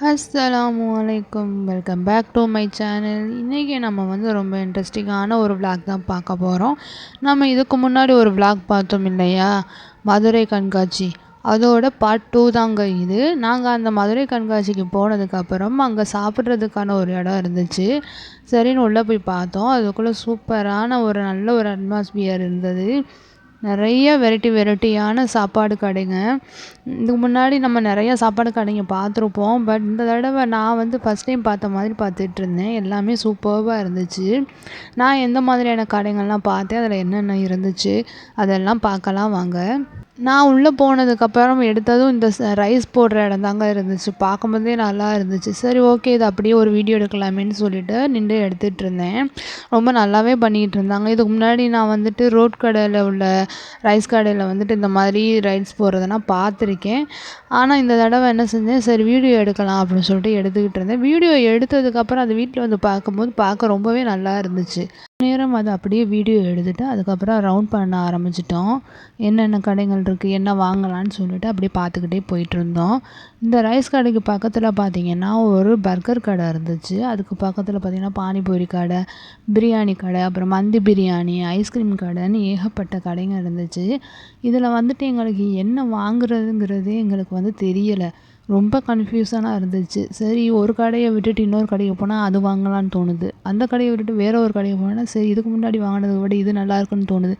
அஸ்ஸலாமு அலைக்கும் welcome back to my channel இன்றைக்கி நம்ம வந்து ரொம்ப இன்ட்ரெஸ்டிங்கான ஒரு விளாக் தான் பார்க்க போகிறோம் நம்ம இதுக்கு முன்னாடி ஒரு விளாக் பார்த்தோம் இல்லையா? மதுரை கண்காட்சி. அதோட பார்ட் டூ தாங்க இது. நாங்கள் அந்த மதுரை கண்காட்சிக்கு போனதுக்கப்புறம் அங்கே சாப்பிட்றதுக்கான ஒரு இடம் இருந்துச்சு. சரின்னு உள்ளே போய் பார்த்தோம். அதுக்குள்ளே சூப்பரான ஒரு நல்ல ஒரு அட்மாஸ்பியர் இருந்தது. நிறைய வெரைட்டி வெரைட்டியான சாப்பாடு கடைங்க. இதுக்கு முன்னாடி நம்ம நிறையா சாப்பாடு கடைங்க பார்த்துருப்போம். பட் இந்த தடவை நான் வந்து ஃபஸ்ட் டைம் பார்த்த மாதிரி பார்த்துட்ருந்தேன் எல்லாமே சூப்பராக இருந்துச்சு. நான் எந்த மாதிரியான கடைங்கள்லாம் பார்த்தேன்? அதில் என்னென்ன இருந்துச்சு? அதெல்லாம் பார்க்கலாம் வாங்க. நான் உள்ளே போனதுக்கப்புறம் எடுத்ததும் இந்த ரைஸ் போடுற இடம் தாங்க இருந்துச்சு. பார்க்கும்போதே நல்லா இருந்துச்சு. சரி ஓகே இது அப்படியே ஒரு வீடியோ எடுக்கலாமேன்னு சொல்லிட்டு நின்று எடுத்துகிட்டு இருந்தேன். ரொம்ப நல்லாவே பண்ணிகிட்டு இருந்தாங்க. இதுக்கு முன்னாடி நான் வந்துட்டு ரோட் கடையில் உள்ள ரைஸ் கடையில் வந்துட்டு இந்த மாதிரி ரைஸ் போடுறதெல்லாம் பார்த்துருக்கேன். ஆனால் இந்த தடவை என்ன செஞ்சேன்? சரி வீடியோ எடுக்கலாம் அப்படின்னு சொல்லிட்டு எடுத்துக்கிட்டு இருந்தேன். வீடியோ எடுத்ததுக்கப்புறம் அது வீட்டில் வந்து பார்க்கும்போது பார்க்க ரொம்பவே நல்லா இருந்துச்சு. நேரம் அதை அப்படியே வீடியோ எடுத்துகிட்டு அதுக்கப்புறம் ரவுண்ட் பண்ண ஆரம்பிச்சிட்டோம். என்னென்ன கடைகள் இருக்குது என்ன வாங்கலான்னு சொல்லிட்டு அப்படியே பார்த்துக்கிட்டே போயிட்டு இருந்தோம் இந்த ரைஸ் கடைக்கு பக்கத்தில் பார்த்தீங்கன்னா ஒரு பர்கர் கடை இருந்துச்சு. அதுக்கு பக்கத்தில் பார்த்தீங்கன்னா பானிபூரி கடை பிரியாணி கடை அப்புறம் மந்தி பிரியாணி ஐஸ்கிரீம் கடைன்னு ஏகப்பட்ட கடைங்க இருந்துச்சு. இதில் வந்துட்டு எங்களுக்கு என்ன வாங்குறதுங்கிறதே எங்களுக்கு வந்து தெரியலை. ரொம்ப கன்ஃபியூஷனாக இருந்துச்சு. சரி ஒரு கடையை விட்டுட்டு இன்னொரு கடைக்கு போனால் அது வாங்கலான்னு தோணுது. அந்த கடையை விட்டுட்டு வேறு ஒரு கடைக்கு போனால் சரி இதுக்கு முன்னாடி வாங்கினதை விட இது நல்லா இருக்குன்னு தோணுது.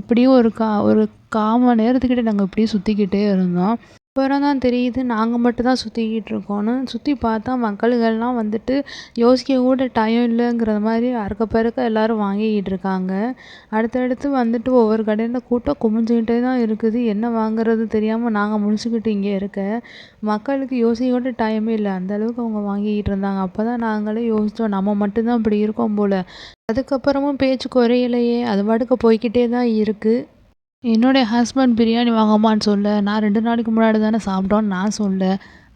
இப்படியே ஒரு கா ஒரு கால் மணி நேரத்துக்கிட்ட நாங்கள் இப்படியே சுற்றிக்கிட்டே இருந்தோம். அப்புறம் தான் தெரியுது நாங்கள் மட்டும் தான் சுற்றிக்கிட்டு இருக்கோன்னு சுற்றி பார்த்தா மக்களுகள்லாம் வந்துட்டு யோசிக்க கூட டைம் இல்லைங்கிற மாதிரி அறுக்க பறக்க எல்லோரும் வாங்கிக்கிட்டு இருக்காங்க. அடுத்தடுத்து வந்துட்டு ஒவ்வொரு கடையில் கூட்டம் குமிஞ்சுக்கிட்டே தான் இருக்குது. என்ன வாங்குறது தெரியாமல் நாங்கள் முழிச்சுக்கிட்டு இங்கே இருக்க. மக்களுக்கு யோசிக்க கூட டைமே இல்லை. அந்தளவுக்கு அவங்க வாங்கிக்கிட்டு இருந்தாங்க. அப்போ தான் நாங்களே யோசித்தோம் நம்ம மட்டும்தான் இப்படி இருக்கோம் போல். அதுக்கப்புறமும் பேச்சு குறையிலையே. அது பாட்டுக்கு போய்கிட்டே தான் இருக்குது என்னுடைய ஹஸ்பண்ட் பிரியாணி வாங்கம்மான்னு சொல்ல நான் ரெண்டு நாளைக்கு முன்னாடி தானே சாப்பிட்டோன்னு நான் சொல்ல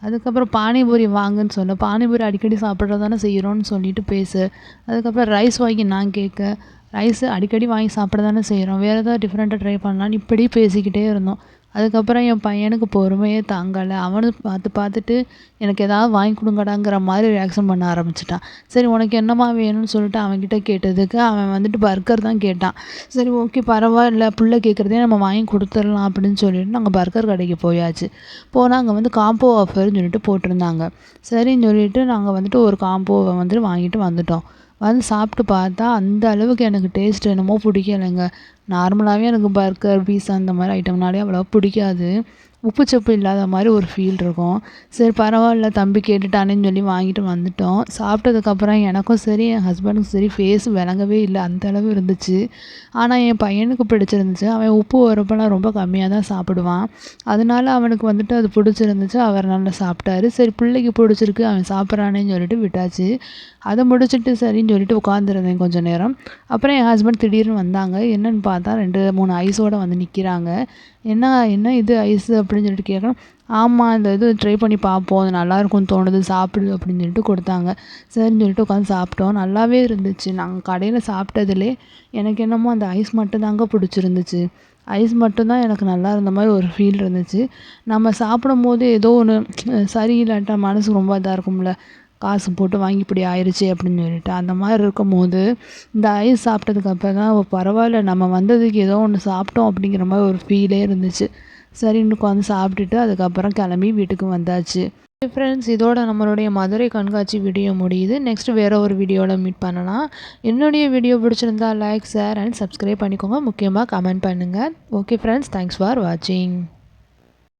அதுக்கப்புறம் பானிபூரி வாங்குன்னு சொல்ல பானிபூரி அடிக்கடி சாப்பிட்றது தானே செய்கிறோன்னு சொல்லிட்டு பேசு அதுக்கப்புறம் ரைஸ் வாங்கி நான் கேட்க ரைஸு அடிக்கடி வாங்கி சாப்பிட தானே செய்கிறோம் வேறு ஏதாவது டிஃப்ரெண்ட்டாக ட்ரை பண்ணலான்னு இப்படி பேசிக்கிட்டே இருந்தோம். அதுக்கப்புறம் என் பையனுக்கு பொறுமையே தாங்கலை. அவனும் பார்த்து பார்த்துட்டு எனக்கு ஏதாவது வாங்கி கொடுங்கடாங்கிற மாதிரி ரியாக்ஷன் பண்ண ஆரம்பிச்சிட்டான். சரி உனக்கு என்னம்மா வேணும்னு சொல்லிட்டு அவன்கிட்ட கேட்டதுக்கு அவன் வந்துட்டு பர்கர் தான் கேட்டான். சரி ஓகே பரவாயில்ல. பிள்ளை கேட்குறதே நம்ம வாங்கி கொடுத்துடலாம் அப்படின்னு சொல்லிட்டு நாங்கள் பர்கர் கடைக்கு போயாச்சு. போனால் அங்கே வந்து காம்போ ஆஃபர்னு சொல்லிட்டு போட்டிருந்தாங்க. சரின்னு சொல்லிட்டு நாங்கள் வந்துட்டு ஒரு காம்போவை வந்துட்டு வாங்கிட்டு வந்துட்டோம். வந்து சாப்பிட்டு பார்த்தா அந்த அளவுக்கு எனக்கு டேஸ்ட் என்னமோ பிடிக்கலைங்க. நார்மலாகவே எனக்கு பர்கர் பீஸா அந்த மாதிரி ஐட்டம்னாலே அவ்வளோவா பிடிக்காது. உப்பு சப்பு இல்லாத மாதிரி ஒரு ஃபீல் இருக்கும். சரி பரவாயில்ல தம்பி கேட்டுட்டானேன்னு சொல்லி வாங்கிட்டு வந்துட்டோம். சாப்பிட்டதுக்கப்புறம் எனக்கும் சரி என் ஹஸ்பண்டுக்கும் சரி ஃபேஸ் விளங்கவே இல்லை. அந்த அளவு இருந்துச்சு. ஆனால் என் பையனுக்கு பிடிச்சிருந்துச்சு. அவன் உப்பு வரப்பெல்லாம் ரொம்ப கம்மியாக தான் சாப்பிடுவான். அதனால அவனுக்கு வந்துட்டு அது பிடிச்சிருந்துச்சு. அவர் நல்லா சாப்பிட்டாரு. சரி பிள்ளைக்கு பிடிச்சிருக்கு. அவன் சாப்பிட்றானேன்னு சொல்லிட்டு விட்டாச்சு. அதை முடிச்சுட்டு சரின்னு சொல்லிட்டு உட்காந்துருந்தேன் கொஞ்சம் நேரம். அப்புறம் என் ஹஸ்பண்ட் திடீர்னு வந்தாங்க. என்னென்னு பார்த்தா ரெண்டு மூணு ஐஸோடு வந்து நிற்கிறாங்க என்ன என்ன இது ஐஸு அப்படின்னு சொல்லிட்டு கேட்குறோம் ஆமாம் இந்த இது ட்ரை பண்ணி பார்ப்போம். அது நல்லாயிருக்கும்னு தோணுது சாப்பிடு அப்படின்னு சொல்லிட்டு கொடுத்தாங்க. சரின்னு சொல்லிட்டு உட்காந்து சாப்பிட்டோம். நல்லாவே இருந்துச்சு. நாங்கள் கடையில் சாப்பிட்டதுலே எனக்கு என்னமோ அந்த ஐஸ் மட்டும் தாங்க பிடிச்சிருந்துச்சு. ஐஸ் மட்டும்தான் எனக்கு நல்லா இருந்த மாதிரி ஒரு ஃபீல் இருந்துச்சு. நம்ம சாப்பிடும் போது ஏதோ ஒன்று சரியில்லாட்டா மனசு ரொம்ப இதாக இருக்கும்ல. காசு போட்டு வாங்கி இப்படி ஆயிடுச்சு அப்படின்னு சொல்லிட்டு. அந்த மாதிரி இருக்கும் போது இந்த ஐஸ் சாப்பிட்டதுக்கு அப்புறம் தான் பரவாயில்ல. நம்ம வந்ததுக்கு ஏதோ ஒன்று சாப்பிட்டோம் அப்படிங்கிற மாதிரி ஒரு ஃபீலே இருந்துச்சு. சரின்னு உட்காந்து சாப்பிட்டுட்டு அதுக்கப்புறம் கிளம்பி வீட்டுக்கு வந்தாச்சு. ஃப்ரெண்ட்ஸ் இதோட நம்மளுடைய மதுரை கண்காட்சி வீடியோ முடியுது. நெக்ஸ்ட் வேறு ஒரு வீடியோவில் மீட் பண்ணலாம். என்னுடைய வீடியோ பிடிச்சிருந்தா லைக் ஷேர் அண்ட் சப்ஸ்கிரைப் பண்ணிக்கோங்க. முக்கியமாக கமெண்ட் பண்ணுங்கள் ஓகே ஃப்ரெண்ட்ஸ் தேங்க்ஸ் ஃபார் வாட்சிங்